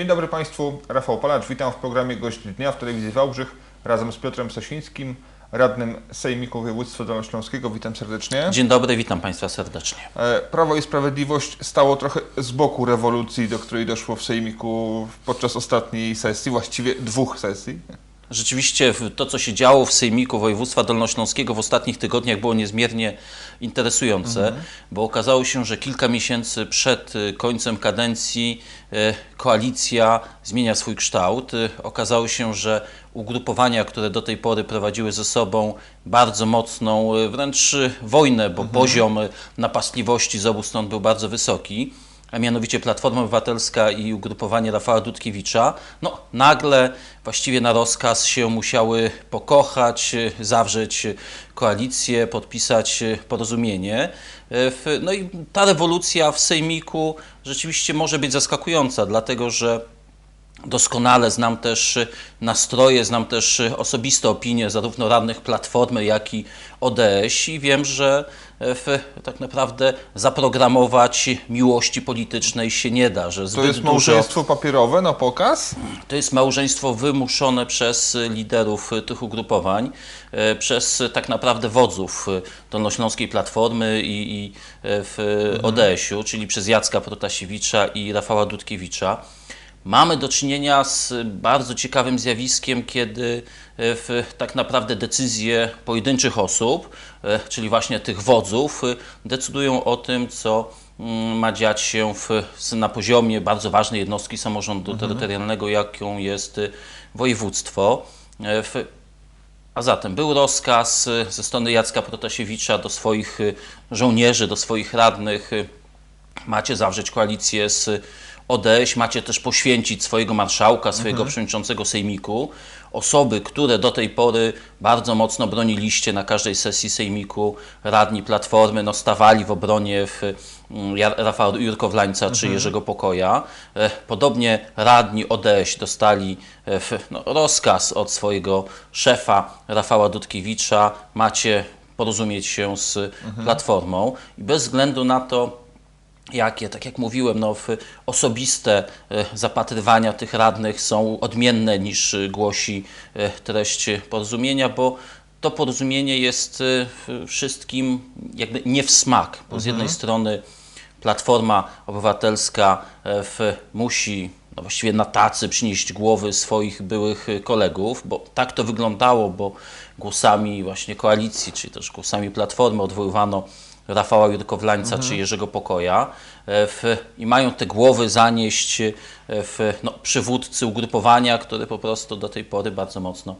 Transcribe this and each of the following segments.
Dzień dobry Państwu, Rafał Palacz, witam w programie Gość Dnia w Telewizji Wałbrzych razem z Piotrem Sosińskim, radnym Sejmiku Województwa Dolnośląskiego. Witam serdecznie. Dzień dobry, witam Państwa serdecznie. E, Prawo i Sprawiedliwość stało trochę z boku rewolucji, do której doszło w Sejmiku podczas ostatniej sesji, właściwie dwóch sesji. Rzeczywiście to, co się działo w Sejmiku Województwa Dolnośląskiego w ostatnich tygodniach było niezmiernie interesujące, bo okazało się, że kilka miesięcy przed y, końcem kadencji y, koalicja zmienia swój kształt. Y, Okazało się, że ugrupowania, które do tej pory prowadziły ze sobą bardzo mocną, wręcz wojnę, bo poziom y, napastliwości z obu stron był bardzo wysoki, a mianowicie Platforma Obywatelska i ugrupowanie Rafała Dudkiewicza, no nagle właściwie na rozkaz się musiały pokochać, zawrzeć koalicję, podpisać porozumienie. No i ta rewolucja w Sejmiku rzeczywiście może być zaskakująca, dlatego że Doskonale znam też y, nastroje, znam też y, osobiste opinie zarówno radnych Platformy, jak i ODS i wiem, że e, w, tak naprawdę zaprogramować miłości politycznej się nie da, że To jest dużo... małżeństwo papierowe na pokaz? To jest małżeństwo wymuszone przez y, liderów tych ugrupowań, y, przez tak naprawdę wodzów Dolnośląskiej Platformy i, i y, w ODS-u, czyli przez Jacka Protasiewicza i Rafała Dudkiewicza. Mamy do czynienia z bardzo ciekawym zjawiskiem, kiedy y, w, tak naprawdę decyzje pojedynczych osób, y, czyli właśnie tych wodzów, y, decydują o tym, co mm, ma dziać się w, na poziomie bardzo ważnej jednostki samorządu terytorialnego, jaką jest województwo. E, W, a zatem był rozkaz ze strony Jacka Protasiewicza do swoich żołnierzy, do swoich radnych. Macie zawrzeć koalicję z ODS, macie też poświęcić swojego marszałka, swojego przewodniczącego sejmiku. Osoby, które do tej pory bardzo mocno broniliście na każdej sesji sejmiku, radni Platformy, no stawali w obronie w, mm, Rafała Jurkowlańca czy Jerzego Pokoja. E, Podobnie radni ODS dostali e, w, no, rozkaz od swojego szefa Rafała Dudkiewicza. Macie porozumieć się z Platformą i bez względu na to, jakie, tak jak mówiłem, no, osobiste e, zapatrywania tych radnych są odmienne niż e, głosi e, treść porozumienia, bo to porozumienie jest wszystkim jakby nie w smak, bo z jednej strony Platforma Obywatelska w, musi no właściwie na tacy przynieść głowy swoich byłych kolegów, bo tak to wyglądało, bo głosami właśnie koalicji, czy też głosami Platformy odwoływano Rafała Jurkowlańca czy Jerzego Pokoja e, w, i mają te głowy zanieść e, w no, przywódcy ugrupowania, który po prostu do tej pory bardzo mocno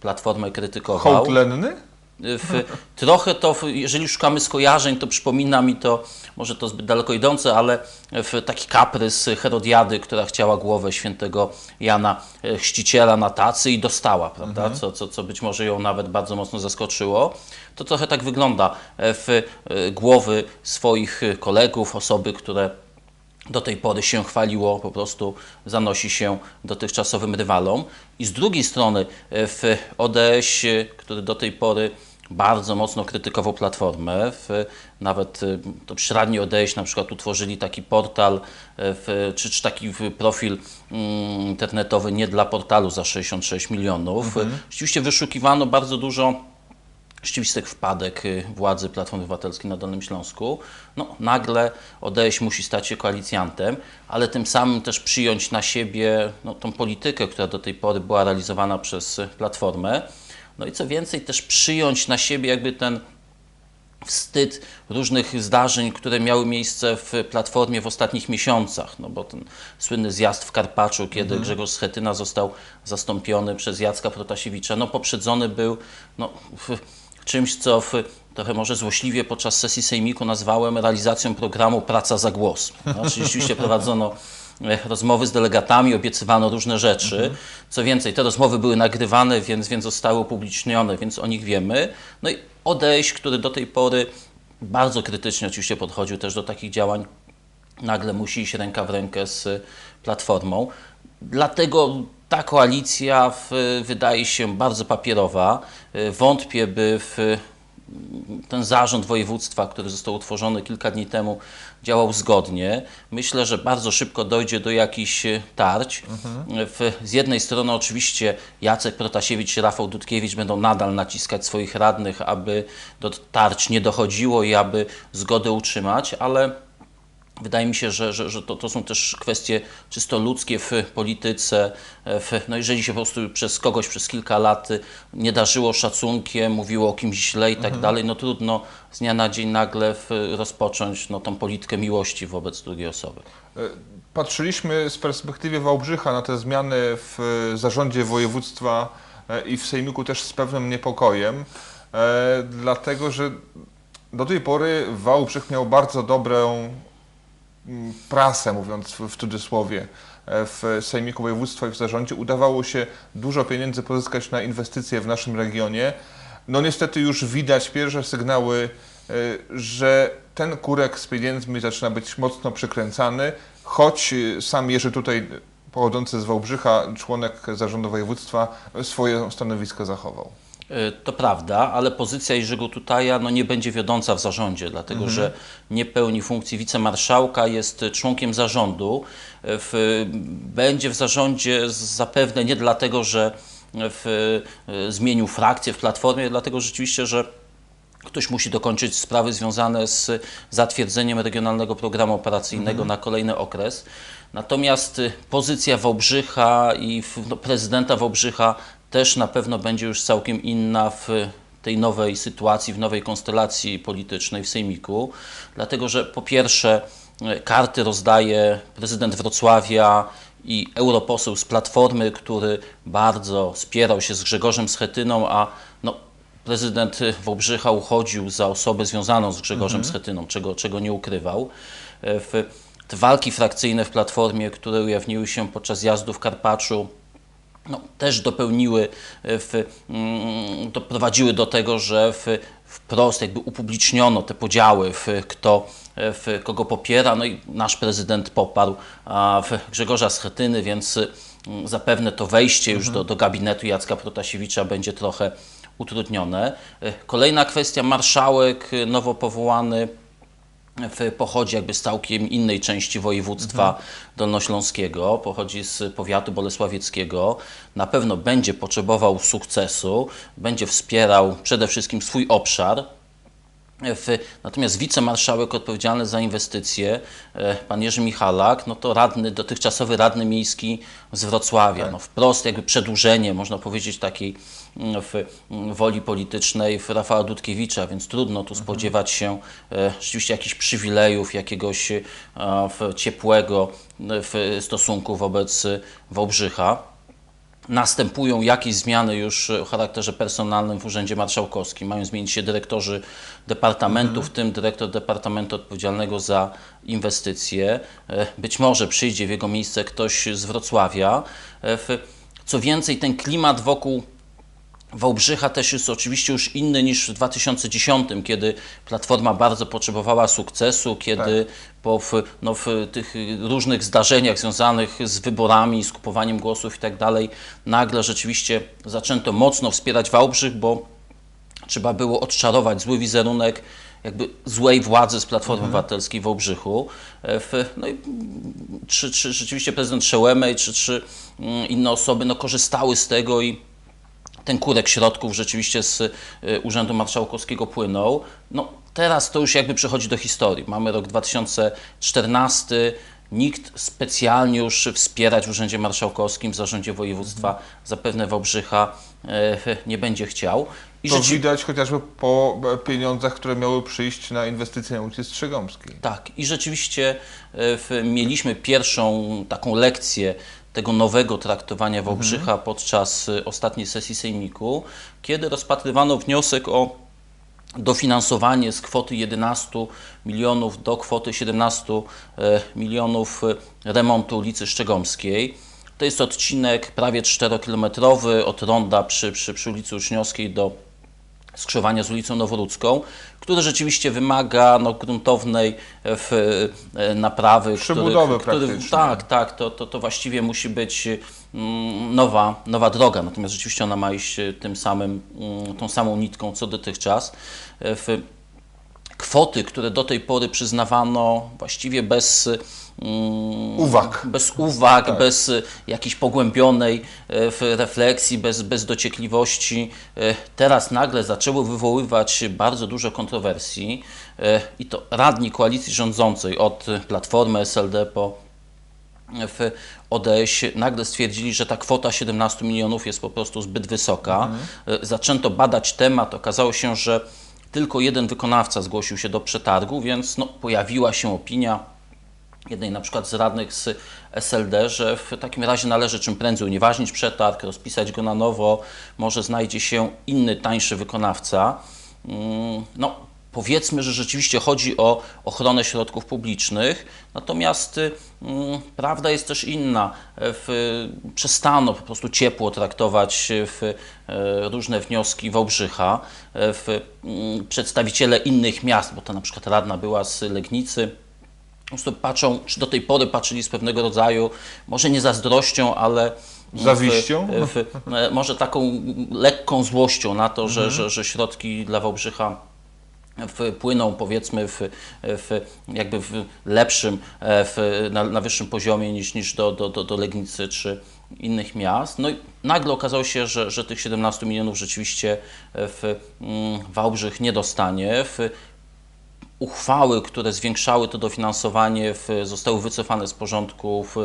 Platformę krytykował. Hołd lenny? W, trochę to, jeżeli szukamy skojarzeń, to przypomina mi to, może to zbyt daleko idące, ale w taki kaprys Herodiady, która chciała głowę świętego Jana e, Chrzciciela na tacy i dostała, prawda? Co, co, co być może ją nawet bardzo mocno zaskoczyło. To trochę tak wygląda e, w e, głowy swoich kolegów, osoby, które do tej pory się chwaliło, po prostu zanosi się dotychczasowym rywalom. I z drugiej strony w ODS, e, który do tej pory bardzo mocno krytykował Platformę, w, nawet e, to średni ODS na przykład utworzyli taki portal, e, w, czy, czy taki profil mm, internetowy nie dla portalu za 66 milionów. Rzeczywiście wyszukiwano bardzo dużo rzeczywistych wpadek y, władzy Platformy Obywatelskiej na Dolnym Śląsku, no, nagle ODS musi stać się koalicjantem, ale tym samym też przyjąć na siebie no, tą politykę, która do tej pory była realizowana przez y, Platformę. No i co więcej, też przyjąć na siebie jakby ten wstyd różnych zdarzeń, które miały miejsce w Platformie w ostatnich miesiącach, no bo ten słynny zjazd w Karpaczu, kiedy Grzegorz Schetyna został zastąpiony przez Jacka Protasiewicza, no poprzedzony był no, w, czymś, co w, trochę może złośliwie podczas sesji sejmiku nazwałem realizacją programu Praca za głos. No, czyli rzeczywiście prowadzono rozmowy z delegatami, obiecywano różne rzeczy. Co więcej, te rozmowy były nagrywane, więc, więc zostały upublicznione, więc o nich wiemy. No i odejść, który do tej pory bardzo krytycznie oczywiście podchodził też do takich działań, nagle musi iść ręka w rękę z Platformą. Dlatego ta koalicja w, wydaje się bardzo papierowa. Y, Wątpię, by w ten zarząd województwa, który został utworzony kilka dni temu, działał zgodnie. Myślę, że bardzo szybko dojdzie do jakichś e, tarć. W, z jednej strony oczywiście Jacek Protasiewicz i Rafał Dudkiewicz będą nadal naciskać swoich radnych, aby do tarć nie dochodziło i aby zgodę utrzymać, ale Wydaje mi się, że, że, że to, to są też kwestie czysto ludzkie w polityce. W, no jeżeli się po prostu przez kogoś przez kilka lat nie darzyło szacunkiem, mówiło o kimś źle i tak dalej, no trudno z dnia na dzień nagle w, rozpocząć no, tą politykę miłości wobec drugiej osoby. E, Patrzyliśmy z perspektywy Wałbrzycha na te zmiany w e, zarządzie województwa e, i w Sejmiku też z pewnym niepokojem, dlatego że do tej pory Wałbrzych miał bardzo dobrą prasę, mówiąc w, w cudzysłowie, e, w Sejmiku Województwa i w zarządzie. Udawało się dużo pieniędzy pozyskać na inwestycje w naszym regionie. No niestety już widać pierwsze sygnały, e, że ten kurek z pieniędzmi zaczyna być mocno przykręcany, choć e, sam Jerzy tutaj pochodzący z Wałbrzycha, członek zarządu województwa, swoje stanowisko zachował. Y, To prawda, ale pozycja Jerzego Tutaja no, nie będzie wiodąca w zarządzie, dlatego że nie pełni funkcji wicemarszałka, jest członkiem zarządu. Y, W, będzie w zarządzie zapewne nie dlatego, że w, y, zmienił frakcję w Platformie, dlatego rzeczywiście, że Ktoś musi dokończyć sprawy związane z zatwierdzeniem regionalnego programu operacyjnego na kolejny okres. Natomiast pozycja Wałbrzycha i no, prezydenta Wałbrzycha też na pewno będzie już całkiem inna w tej nowej sytuacji, w nowej konstelacji politycznej w Sejmiku. Dlatego, że po pierwsze karty rozdaje prezydent Wrocławia i europoseł z Platformy, który bardzo spierał się z Grzegorzem Schetyną, a no, prezydent Wałbrzycha uchodził za osobę związaną z Grzegorzem Schetyną, czego, czego nie ukrywał. W, te walki frakcyjne w Platformie, które ujawniły się podczas zjazdu w Karpaczu, no, też dopełniły, e, w, mm, doprowadziły do tego, że w, wprost jakby upubliczniono te podziały, w, kto, e, w, kogo popiera. No i nasz prezydent poparł a, w Grzegorza Schetyny, więc mm, zapewne to wejście już do, do gabinetu Jacka Protasiewicza będzie trochę utrudnione. E, Kolejna kwestia, marszałek nowo powołany w, pochodzi jakby z całkiem innej części województwa dolnośląskiego, pochodzi z powiatu bolesławieckiego, na pewno będzie potrzebował sukcesu, będzie wspierał przede wszystkim swój obszar, w, natomiast wicemarszałek odpowiedzialny za inwestycje, e, pan Jerzy Michalak, no to radny, dotychczasowy radny miejski z Wrocławia. No wprost jakby przedłużenie, można powiedzieć, takiej mm, w, mm, woli politycznej w Rafała Dudkiewicza, więc trudno tu spodziewać się e, rzeczywiście jakichś przywilejów, jakiegoś e, ciepłego w stosunku wobec Wałbrzycha. Następują jakieś zmiany już o charakterze personalnym w Urzędzie Marszałkowskim. Mają zmienić się dyrektorzy departamentu, w tym dyrektor departamentu odpowiedzialnego za inwestycje. E, Być może przyjdzie w jego miejsce ktoś z Wrocławia. E, Co więcej, ten klimat wokół Wałbrzycha też jest oczywiście już inny niż w 2010, kiedy Platforma bardzo potrzebowała sukcesu, kiedy po w, no, w tych różnych zdarzeniach związanych z wyborami, z kupowaniem głosów i tak dalej, nagle rzeczywiście zaczęto mocno wspierać Wałbrzych, bo trzeba było odczarować zły wizerunek jakby złej władzy z Platformy Obywatelskiej w Wałbrzychu. E, W, no i czy, czy rzeczywiście prezydent Szełemej, czy, czy mm, inne osoby no, korzystały z tego i ten kurek środków rzeczywiście z y, Urzędu Marszałkowskiego płynął. No, teraz to już jakby przechodzi do historii. Mamy rok 2014. Nikt specjalnie już wspierać w Urzędzie Marszałkowskim, w Zarządzie Województwa zapewne Wałbrzycha e, nie będzie chciał. I To rzeczy- widać chociażby po e, pieniądzach, które miały przyjść na inwestycje na ulicy Strzegomskiej. Tak, i rzeczywiście e, mieliśmy pierwszą taką lekcję tego nowego traktowania Wałbrzycha podczas e, ostatniej sesji Sejmiku, kiedy rozpatrywano wniosek o dofinansowanie z kwoty 11 milionów do kwoty 17 e, milionów e, remontu ulicy Szczegomskiej. To jest odcinek prawie 4-kilometrowy od ronda przy, przy, przy ulicy Uczniowskiej do skrzyżowania z ulicą Noworudzką, który rzeczywiście wymaga no, gruntownej e, w, e, naprawy. Przebudowy który. Tak, tak, to, to, to właściwie musi być mm, nowa, nowa droga, natomiast rzeczywiście ona ma iść e, tym samym, mm, tą samą nitką co dotychczas. W kwoty, które do tej pory przyznawano właściwie bez mm, Uwag. bez uwag, Tak. bez y, jakiejś pogłębionej e, refleksji, bez, bez dociekliwości, e, teraz nagle zaczęły wywoływać bardzo dużo kontrowersji e, i to radni koalicji rządzącej od Platformy SLD po w ODS nagle stwierdzili, że ta kwota 17 milionów jest po prostu zbyt wysoka. E, Zaczęto badać temat, okazało się, że tylko jeden wykonawca zgłosił się do przetargu, więc no, pojawiła się opinia jednej na przykład z radnych z SLD, że w takim razie należy czym prędzej unieważnić przetarg, rozpisać go na nowo, może znajdzie się inny, tańszy wykonawca. Mm, No, powiedzmy, że rzeczywiście chodzi o ochronę środków publicznych, natomiast y, mm, prawda jest też inna. W, przestano po prostu ciepło traktować w e, różne wnioski Wałbrzycha, w, mm, przedstawiciele innych miast, bo to na przykład radna była z Legnicy, patrzą, czy do tej pory patrzyli z pewnego rodzaju, może nie zazdrością, ale Zawiścią? W, w, e, może taką lekką złością na to, że, że, że środki dla Wałbrzycha w, płyną powiedzmy w, w jakby w lepszym, e, w, na, na wyższym poziomie niż, niż do, do, do, do Legnicy czy innych miast. No i nagle okazało się, że, że tych 17 milionów rzeczywiście w mm, Wałbrzych nie dostanie. W, uchwały, które zwiększały to dofinansowanie, w, zostały wycofane z porządku w,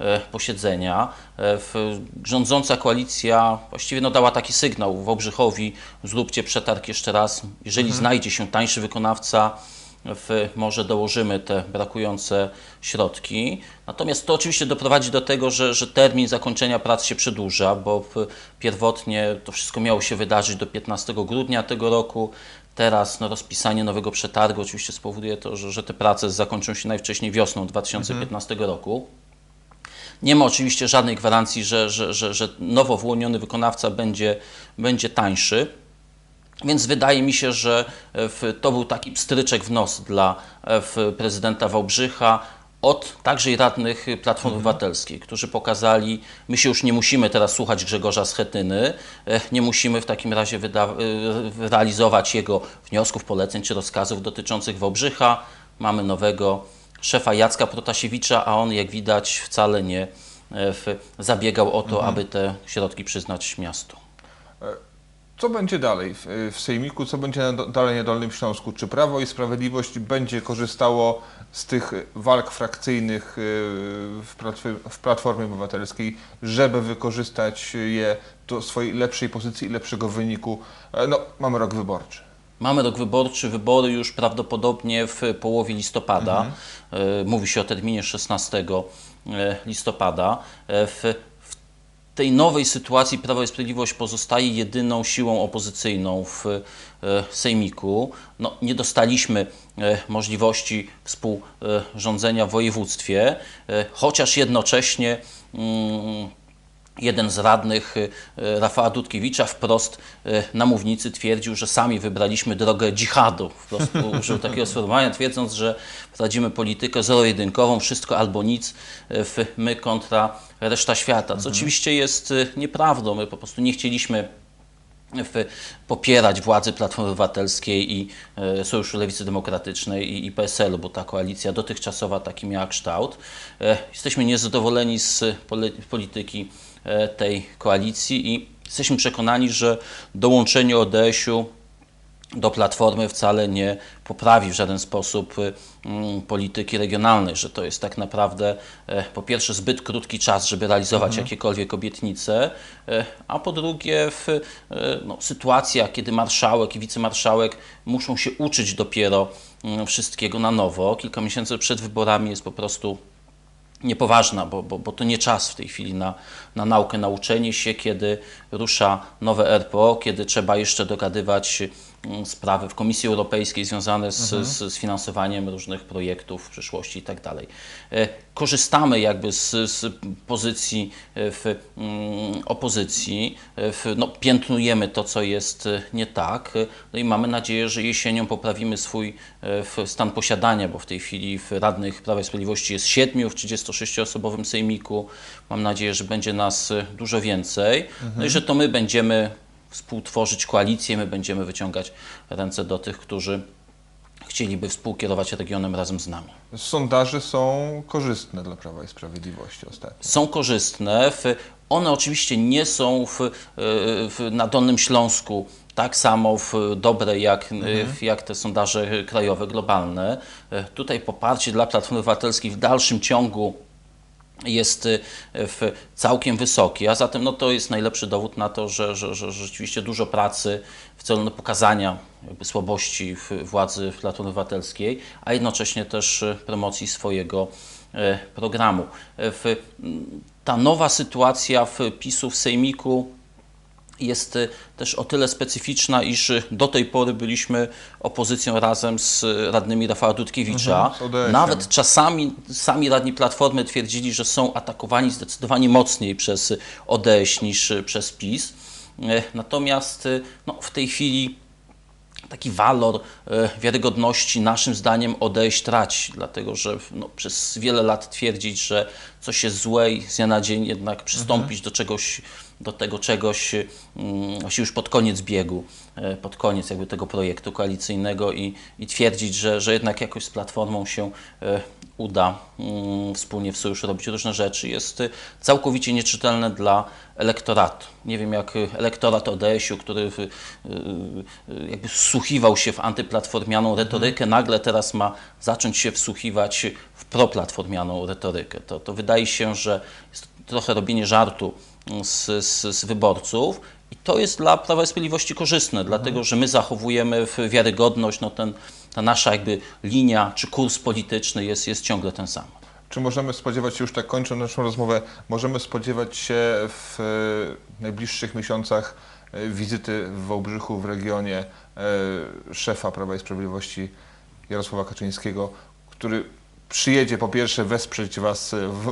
e, posiedzenia. E, w, rządząca koalicja właściwie no, dała taki sygnał Wałbrzychowi, zróbcie przetarg jeszcze raz. Jeżeli znajdzie się tańszy wykonawca, w, może dołożymy te brakujące środki. Natomiast to oczywiście doprowadzi do tego, że, że termin zakończenia prac się przedłuża, bo pierwotnie to wszystko miało się wydarzyć do 15 grudnia tego roku. Teraz no, rozpisanie nowego przetargu oczywiście spowoduje to, że, że te prace zakończą się najwcześniej wiosną 2015 roku. Nie ma oczywiście żadnej gwarancji, że, że, że, że nowo wyłoniony wykonawca będzie, będzie tańszy. Więc wydaje mi się, że w, to był taki pstryczek w nos dla w, prezydenta Wałbrzycha od także i radnych Platformy Obywatelskiej, którzy pokazali, my się już nie musimy teraz słuchać Grzegorza Schetyny, e, nie musimy w takim razie wyda- e, realizować jego wniosków, poleceń czy rozkazów dotyczących Wałbrzycha. Mamy nowego szefa Jacka Protasiewicza, a on jak widać wcale nie e, w, zabiegał o to, aby te środki przyznać miastu. Co będzie dalej w, Sejmiku, co będzie dalej na Dolnym Śląsku? Czy Prawo i Sprawiedliwość będzie korzystało z tych walk frakcyjnych y, w, Platformie, Obywatelskiej, żeby wykorzystać je do swojej lepszej pozycji i lepszego wyniku? E, No, mamy rok wyborczy. Mamy rok wyborczy, wybory już prawdopodobnie w połowie listopada. E, Mówi się o terminie 16 e, listopada. W tej nowej sytuacji Prawo i Sprawiedliwość pozostaje jedyną siłą opozycyjną w e, Sejmiku. No, nie dostaliśmy e, możliwości współrządzenia w województwie, e, chociaż jednocześnie mm, Jeden z radnych, y, Rafała Dudkiewicza, wprost y, na mównicy twierdził, że sami wybraliśmy drogę dżihadu. Wprost użył takiego sformułowania, twierdząc, że prowadzimy politykę zero-jedynkową, wszystko albo nic, y, w my kontra reszta świata. Co oczywiście jest nieprawdą. My po prostu nie chcieliśmy popierać władzy Platformy Obywatelskiej i Sojuszu Lewicy Demokratycznej i, PSL-u, bo ta koalicja dotychczasowa taki miała kształt. Jesteśmy niezadowoleni z polityki tej koalicji i jesteśmy przekonani, że dołączenie ODS-u do Platformy wcale nie poprawi w żaden sposób y, mm, polityki regionalnej, że to jest tak naprawdę e, po pierwsze zbyt krótki czas, żeby realizować jakiekolwiek obietnice, e, a po drugie w, e, no, sytuacja, kiedy marszałek i wicemarszałek muszą się uczyć dopiero mm, wszystkiego na nowo, kilka miesięcy przed wyborami jest po prostu niepoważna, bo, bo, bo to nie czas w tej chwili na, na naukę, nauczenie się, kiedy rusza nowe RPO, kiedy trzeba jeszcze dogadywać sprawy w Komisji Europejskiej związane z, z, z finansowaniem różnych projektów w przyszłości i tak dalej. E, Korzystamy jakby z, z pozycji e, w mm, opozycji, e, w, no, piętnujemy to, co jest nie tak, no i mamy nadzieję, że jesienią poprawimy swój stan posiadania, bo w tej chwili w radnych Prawa i Sprawiedliwości jest siedmiu w 36-osobowym sejmiku. Mam nadzieję, że będzie nas dużo więcej, no i że to my będziemy współtworzyć koalicję, my będziemy wyciągać ręce do tych, którzy chcieliby współkierować regionem razem z nami. Sondaże są korzystne dla Prawa i Sprawiedliwości ostatnio. Są korzystne. W, one oczywiście nie są w, e, w, na Dolnym Śląsku tak samo w, dobre jak, e, w, jak te sondaże krajowe, globalne. E, Tutaj poparcie dla Platformy Obywatelskiej w dalszym ciągu jest y, w całkiem wysoki, a zatem no, to jest najlepszy dowód na to, że, że, że rzeczywiście dużo pracy w celu no, pokazania słabości władzy Platformy Obywatelskiej, a jednocześnie też y, promocji swojego e, programu. Ta nowa sytuacja w PiSu w Sejmiku jest y, też o tyle specyficzna, iż y, do tej pory byliśmy opozycją razem z y, radnymi Rafała Dudkiewicza. Mhm. Nawet czasami sami radni Platformy twierdzili, że są atakowani zdecydowanie mocniej przez ODS niż przez PiS. E, Natomiast no, w tej chwili taki walor e, wiarygodności naszym zdaniem odejść traci, dlatego że no, przez wiele lat twierdzić, że coś jest złe i z dnia na dzień jednak przystąpić do czegoś, do tego czegoś właśnie już pod koniec biegu, e, pod koniec jakby tego projektu koalicyjnego i, i twierdzić, że, że jednak jakoś z Platformą się e, uda mm, wspólnie w sojuszu robić różne rzeczy, jest całkowicie nieczytelne dla elektoratu. Nie wiem jak elektorat ODS-u, który jakby wsłuchiwał się w antyplatformianą retorykę, nagle teraz ma zacząć się wsłuchiwać w proplatformianą retorykę. To, to wydaje się, że jest trochę robienie żartu z, z, z wyborców i to jest dla Prawa i Sprawiedliwości korzystne, dlatego że my zachowujemy wiarygodność, no ten, ta nasza jakby linia czy kurs polityczny jest, jest ciągle ten sam. Czy możemy spodziewać się, już tak kończąc naszą rozmowę, możemy spodziewać się w e, najbliższych miesiącach e, wizyty w Wałbrzychu, w regionie e, szefa Prawa i Sprawiedliwości Jarosława Kaczyńskiego, który przyjedzie po pierwsze wesprzeć Was w,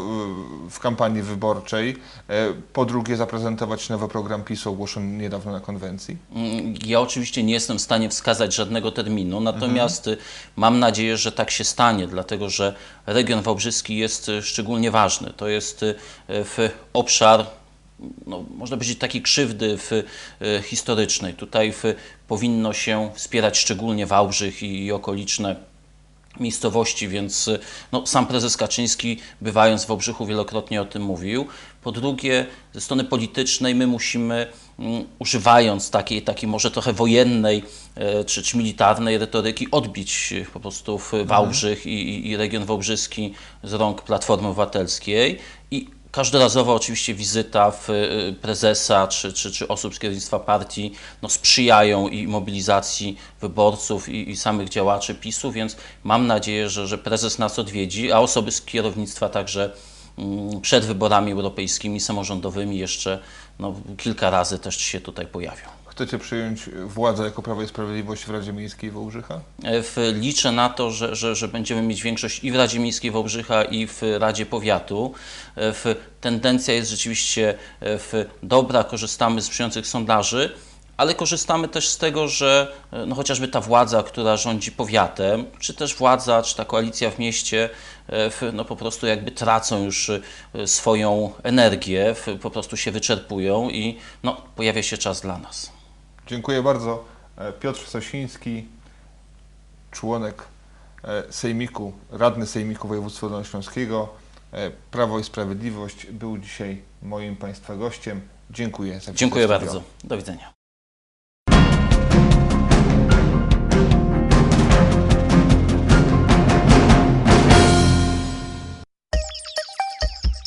w kampanii wyborczej, e, po drugie zaprezentować nowy program PiSu ogłoszony niedawno na konwencji? Mm, Ja oczywiście nie jestem w stanie wskazać żadnego terminu, natomiast y, mam nadzieję, że tak się stanie, dlatego że region wałbrzyski jest y, szczególnie ważny. To jest y, w obszar, no, można powiedzieć, takiej krzywdy w, historycznej. Tutaj w, powinno się wspierać szczególnie Wałbrzych i, i okoliczne miejscowości, więc y, no, sam prezes Kaczyński, bywając w Wałbrzychu, wielokrotnie o tym mówił. Po drugie, ze strony politycznej my musimy, mm, używając takiej, takiej może trochę wojennej e, czy, czy militarnej retoryki, odbić po prostu w Wałbrzych i, i, i region wałbrzyski z rąk Platformy Obywatelskiej i Każdorazowa oczywiście wizyta w y, prezesa czy, czy, czy osób z kierownictwa partii no, sprzyjają i mobilizacji wyborców i, i samych działaczy PiSu, więc mam nadzieję, że, że prezes nas odwiedzi, a osoby z kierownictwa także mm, przed wyborami europejskimi, samorządowymi jeszcze no, kilka razy też się tutaj pojawią. Chcecie przyjąć władzę jako Prawo i Sprawiedliwość w Radzie Miejskiej Wałbrzycha? E, liczę na to, że, że, że będziemy mieć większość i w Radzie Miejskiej Wałbrzycha, i w Radzie Powiatu. E, tendencja jest rzeczywiście e, dobra, korzystamy z przyjących sondaży, ale korzystamy też z tego, że no, chociażby ta władza, która rządzi powiatem, czy też władza, czy ta koalicja w mieście, no, po prostu jakby tracą już swoją energię, po prostu się wyczerpują i no, pojawia się czas dla nas. Dziękuję bardzo. E, Piotr Sosiński, członek e, Sejmiku, radny Sejmiku Województwa Dolnośląskiego, e, Prawo i Sprawiedliwość, był dzisiaj moim Państwa gościem. Dziękuję za Dziękuję studio. bardzo. Do widzenia.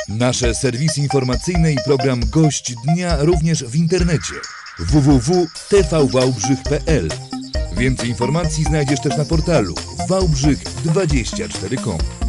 Nasze serwisy informacyjne i program Gość Dnia również w internecie www.tvwałbrzych.pl Więcej informacji znajdziesz też na portalu wałbrzych24.com